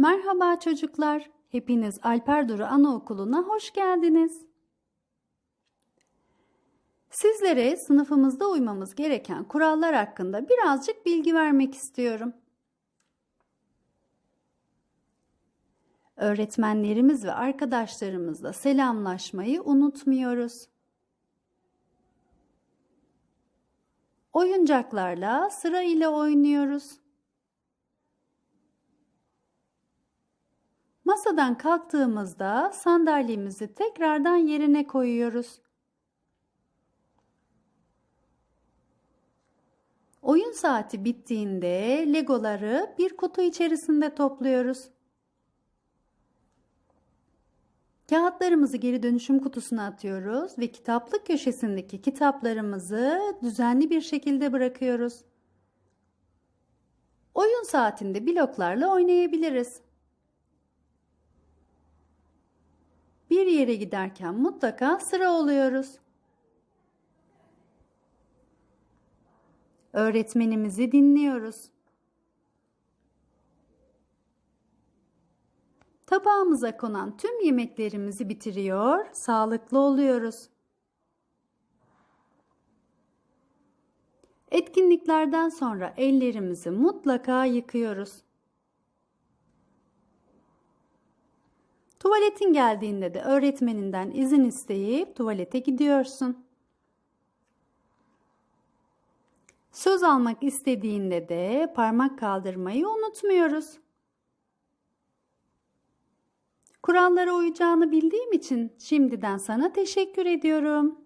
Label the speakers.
Speaker 1: Merhaba çocuklar. Hepiniz Alper Duru Anaokulu'na hoş geldiniz. Sizlere sınıfımızda uymamız gereken kurallar hakkında birazcık bilgi vermek istiyorum. Öğretmenlerimiz ve arkadaşlarımızla selamlaşmayı unutmuyoruz. Oyuncaklarla sıra ile oynuyoruz. Masadan kalktığımızda sandalyemizi tekrardan yerine koyuyoruz. Oyun saati bittiğinde legoları bir kutu içerisinde topluyoruz. Kağıtlarımızı geri dönüşüm kutusuna atıyoruz ve kitaplık köşesindeki kitaplarımızı düzenli bir şekilde bırakıyoruz. Oyun saatinde bloklarla oynayabiliriz. Bir yere giderken mutlaka sıra oluyoruz. Öğretmenimizi dinliyoruz. Tabağımıza konan tüm yemeklerimizi bitiriyor, sağlıklı oluyoruz. Etkinliklerden sonra ellerimizi mutlaka yıkıyoruz. Tuvaletin geldiğinde de öğretmeninden izin isteyip tuvalete gidiyorsun. Söz almak istediğinde de parmak kaldırmayı unutmuyoruz. Kurallara uyacağını bildiğim için şimdiden sana teşekkür ediyorum.